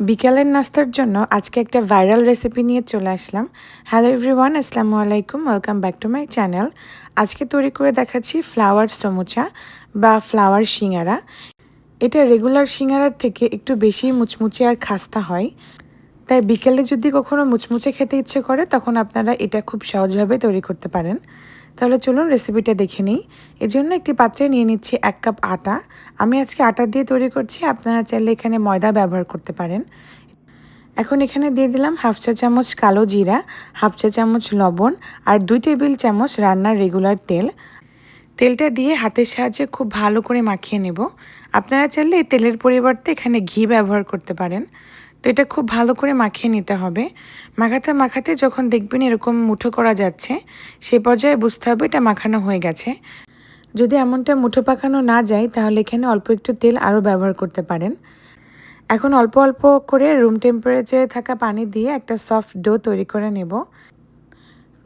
বিকালের নাস্তার জন্য আজকে একটা ভাইরাল রেসিপি নিয়ে চলে আসলাম। হ্যালো এভরিওয়ান আসসালামু আলাইকুম welcome back to my channel আজকে তৈরি করে দেখাচ্ছি ফ্লাওয়ার সমুচা বা ফ্লাওয়ার শিঙারা এটা রেগুলার সিঙ্গারার থেকে একটু বেশি মুচমুচে আর খাস্তা হয়। তাই বিকেলে যদি কখনো মুচমুচে খেতে ইচ্ছে করে, তখন আপনারা এটা খুব সহজভাবে তৈরি করতে পারেন। তাহলে চলুন রেসিপিটা দেখে নিই। এর জন্য একটি পাত্রে নিয়ে নিচ্ছি এক কাপ আটা। আমি আজকে আটা দিয়ে তৈরি করছি, আপনারা চাইলে এখানে ময়দা ব্যবহার করতে পারেন। এখন এখানে দিয়ে দিলাম হাফ চা চামচ কালো জিরা, হাফ চা চামচ লবণ আর দুই টেবিল চামচ রান্নার রেগুলার তেল। তেলটা দিয়ে হাতের সাহায্যে খুব ভালো করে মাখিয়ে নেব। আপনারা চাইলে এই তেলের পরিবর্তে এখানে ঘি ব্যবহার করতে পারেন। তো এটা খুব ভালো করে মাখিয়ে নিতে হবে। মাখাতে মাখাতে যখন দেখবেন এরকম মুঠো করা যাচ্ছে, সে পর্যায়ে বুঝতে হবে এটা মাখানো হয়ে গেছে। যদি এমনটা মুঠো পাকানো না যায়, তাহলে এখানে অল্প একটু তেল আরও ব্যবহার করতে পারেন। এখন অল্প অল্প করে রুম টেম্পারেচারে থাকা পানি দিয়ে একটা সফট ডো তৈরি করে নেব।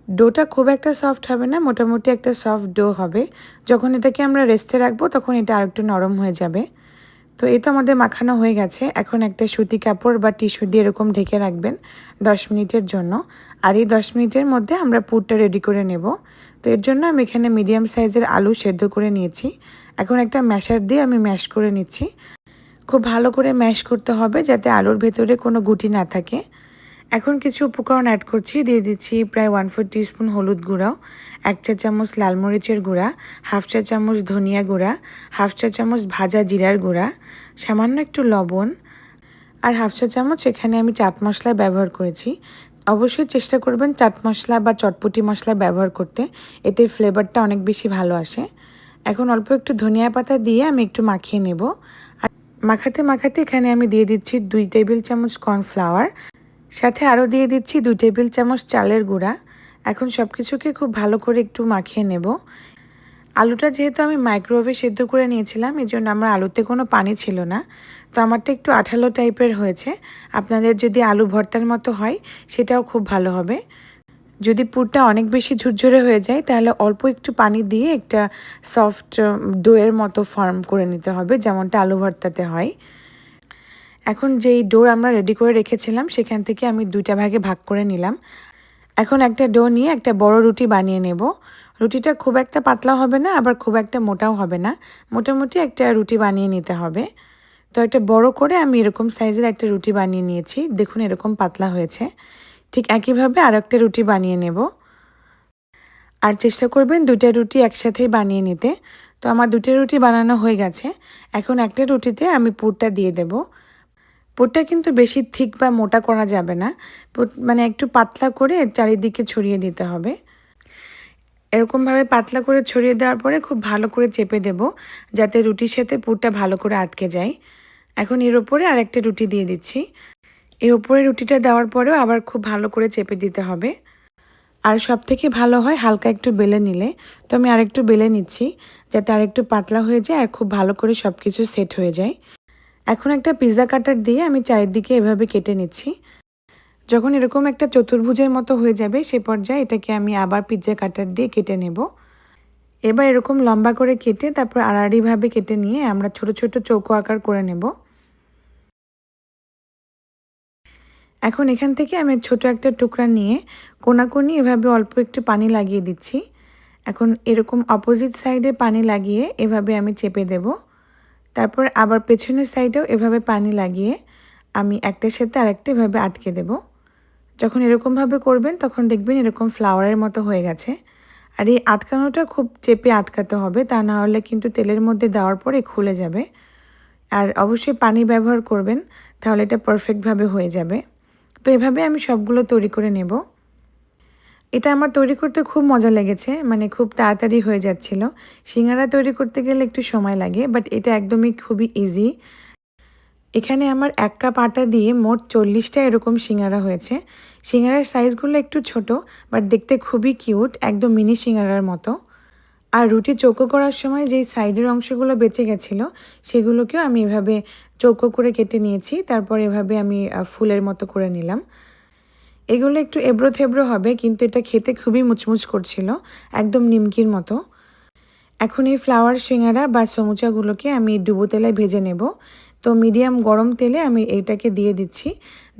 ডোটা খুব একটা সফট হবে না, মোটামুটি একটা সফট ডো হবে। যখন এটাকে আমরা রেস্টে রাখব, তখন এটা আরেকটু নরম হয়ে যাবে। তো এই তো আমাদের মাখানো হয়ে গেছে। এখন একটা সুতি কাপড় বা টিস্যু দিয়ে এরকম ঢেকে রাখবেন দশ মিনিটের জন্য। আর এই দশ মিনিটের মধ্যে আমরা পুরটা রেডি করে নেব। তো এর জন্য আমি এখানে মিডিয়াম সাইজের আলু সেদ্ধ করে নিয়েছি। এখন একটা ম্যাশার দিয়ে আমি ম্যাশ করে নিচ্ছি। খুব ভালো করে ম্যাশ করতে হবে যাতে আলুর ভেতরে কোনো গুটি না থাকে। এখন কিছু উপকরণ অ্যাড করছি, দিয়ে দিচ্ছি প্রায় ওয়ান ফোর টিস্পুন হলুদ গুঁড়াও এক চা চামচ লাল মরিচের গুঁড়া হাফ চা চামচ ধনিয়া গুঁড়া হাফ চা চামচ ভাজা জিরার গুঁড়া, সামান্য একটু লবণ, আর হাফ চা চামচ এখানে আমি চাট মশলা ব্যবহার করেছি। অবশ্যই চেষ্টা করবেন চাট মশলা বা চটপটি মশলা ব্যবহার করতে, এতে ফ্লেভারটা অনেক বেশি ভালো আসে। এখন অল্প একটু ধনিয়া পাতা দিয়ে আমি একটু মাখিয়ে নেব। আর মাখাতে মাখাতে এখানে আমি দিয়ে দিচ্ছি দুই টেবিল চামচ কর্নফ্লাওয়ার সাথে আরও দিয়ে দিচ্ছি দু টেবিল চামচ চালের গুঁড়া। এখন সব কিছুকে খুব ভালো করে একটু মাখিয়ে নেব। আলুটা যেহেতু আমি মাইক্রোওয়েভে সেদ্ধ করে নিয়েছিলাম এই জন্য আমার আলুতে কোনো পানি ছিল না। তো আমারটা একটু আঠালো টাইপের হয়েছে। আপনাদের যদি আলু ভর্তার মতো হয়, সেটাও খুব ভালো হবে। যদি পুরটা অনেক বেশি ঝুরঝুরে হয়ে যায়, তাহলে অল্প একটু পানি দিয়ে একটা সফট ডোয়ের মতো ফর্ম করে নিতে হবে, যেমনটা আলু ভর্তাতে হয়। এখন যেই ডোর আমরা রেডি করে রেখেছিলাম, সেখান থেকে আমি দুইটা ভাগে ভাগ করে নিলাম। এখন একটা ডো নিয়ে একটা বড় রুটি বানিয়ে নেব। রুটিটা খুব একটা পাতলা হবে না, আবার খুব একটা মোটাও হবে না। মোটামুটি একটা রুটি বানিয়ে নিতে হবে। তো একটা বড় করে আমি এরকম সাইজের একটা রুটি বানিয়ে নিয়েছি। দেখুন এরকম পাতলা হয়েছে। ঠিক একইভাবে আর একটা রুটি বানিয়ে নেব। আর চেষ্টা করবেন দুইটা রুটি একসাথেই বানিয়ে নিতে। তো আমার দুটো রুটি বানানো হয়ে গেছে। এখন একটা রুটিতে আমি পুরটা দিয়ে দেবো। পুরটা কিন্তু বেশি থিক বা মোটা করা যাবে না। মানে একটু পাতলা করে চারিদিকে ছড়িয়ে দিতে হবে। এরকমভাবে পাতলা করে ছড়িয়ে দেওয়ার পরে খুব ভালো করে চেপে দেব, যাতে রুটির সাথে পুরটা ভালো করে আটকে যায়। এখন এর ওপরে আরেকটা রুটি দিয়ে দিচ্ছি। এর ওপরে রুটিটা দেওয়ার পরেও আবার খুব ভালো করে চেপে দিতে হবে। আর সব থেকে ভালো হয় হালকা একটু বেলে নিলে। তো আমি আরেকটু বেলে নিচ্ছি, যাতে আরেকটু পাতলা হয়ে যায় আর খুব ভালো করে সব কিছু সেট হয়ে যায়। এখন একটা পিৎজা কাটার দিয়ে আমি চারিদিকে এভাবে কেটে নিচ্ছি। যখন এরকম একটা চতুর্ভুজের মতো হয়ে যাবে, সে পর্যায়ে এটাকে আমি আবার পিৎজা কাটার দিয়ে কেটে নেব। এবার এরকম লম্বা করে কেটে তারপর আড়াআড়িভাবে কেটে নিয়ে আমরা ছোট ছোট চৌকো আকার করে নেব। এখন এখান থেকে আমি ছোট একটা টুকরা নিয়ে কোনাকুনি এভাবে অল্প একটু পানি লাগিয়ে দিচ্ছি। এখন এরকম অপোজিট সাইডে পানি লাগিয়ে এভাবে আমি চেপে দেবো। তারপর আবার পেছনের সাইডেও এভাবে পানি লাগিয়ে আমি একটার সাথে আরেকটা এভাবে আটকে দেব। যখন এরকমভাবে করবেন, তখন দেখবেন এরকম ফ্লাওয়ারের মতো হয়ে গেছে। আর এই আটকানোটা খুব চেপে আটকাতে হবে, তা না হলে কিন্তু তেলের মধ্যে দেওয়ার পরে খুলে যাবে। আর অবশ্যই পানি ব্যবহার করবেন, তাহলে এটা পারফেক্টভাবে হয়ে যাবে। তো এভাবে আমি সবগুলো তৈরি করে নেব। এটা আমার তৈরি করতে খুব মজা লেগেছে মানে খুব তাড়াতাড়ি হয়ে যাচ্ছিল। সিঙ্গারা তৈরি করতে গেলে একটু সময় লাগে বাট এটা একদমই খুবই ইজি এখানে আমার এক কাপ আটা দিয়ে মোট চল্লিশটা এরকম সিঙ্গারা হয়েছে। সিঙ্গারার সাইজগুলো একটু ছোট বাট দেখতে খুবই কিউট একদম মিনি সিঙ্গারার মতো। আর রুটি চৌকো করার সময় যেই সাইডের অংশগুলো বেঁচে গেছিল, সেগুলোকেও আমি এভাবে চৌকো করে কেটে নিয়েছি, তারপর এভাবে আমি ফুলের মতো করে নিলাম। এগুলো একটু এবড়ো থেবড়ো হবে, কিন্তু এটা খেতে খুবই মুচমুচ করছিল, একদম নিমকির মতো। এখন এই ফ্লাওয়ার সিঙ্গারা বা সমুচাগুলোকে আমি ডুবো তেলায় ভেজে নেব। তো মিডিয়াম গরম তেলে আমি এইটাকে দিয়ে দিচ্ছি।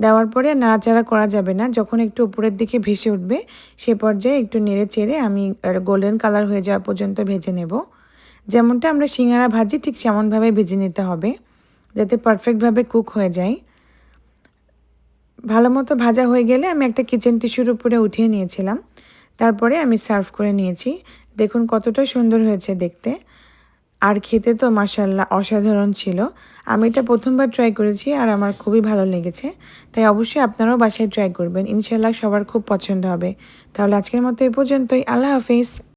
দেওয়ার পরে নাড়াচাড়া করা যাবে না, যখন একটু উপরের দিকে ভেসে উঠবে, সে পর্যায়ে একটু নেড়ে চেড়ে আমি গোল্ডেন কালার হয়ে যাওয়া পর্যন্ত ভেজে নেব। যেমনটা আমরা সিঙ্গারা ভাজি ঠিক সেমনভাবে ভেজে নিতে হবে, যাতে পারফেক্টভাবে কুক হয়ে যায়। ভালো মতো ভাজা হয়ে গেলে আমি একটা কিচেন টিস্যুর উপরে উঠিয়ে নিয়েছিলাম। তারপরে আমি সার্ভ করে নিয়েছি। দেখুন কতটা সুন্দর হয়েছে দেখতে। আর খেতে তো মাসাল্লাহ অসাধারণ ছিল। আমি এটা প্রথমবার ট্রাই করেছি আর আমার খুবই ভালো লেগেছে। তাই অবশ্যই আপনারাও বাসায় ট্রাই করবেন। ইনশাল্লাহ সবার খুব পছন্দ হবে। তাহলে আজকের মতো এই পর্যন্তই। আল্লাহ হাফিজ।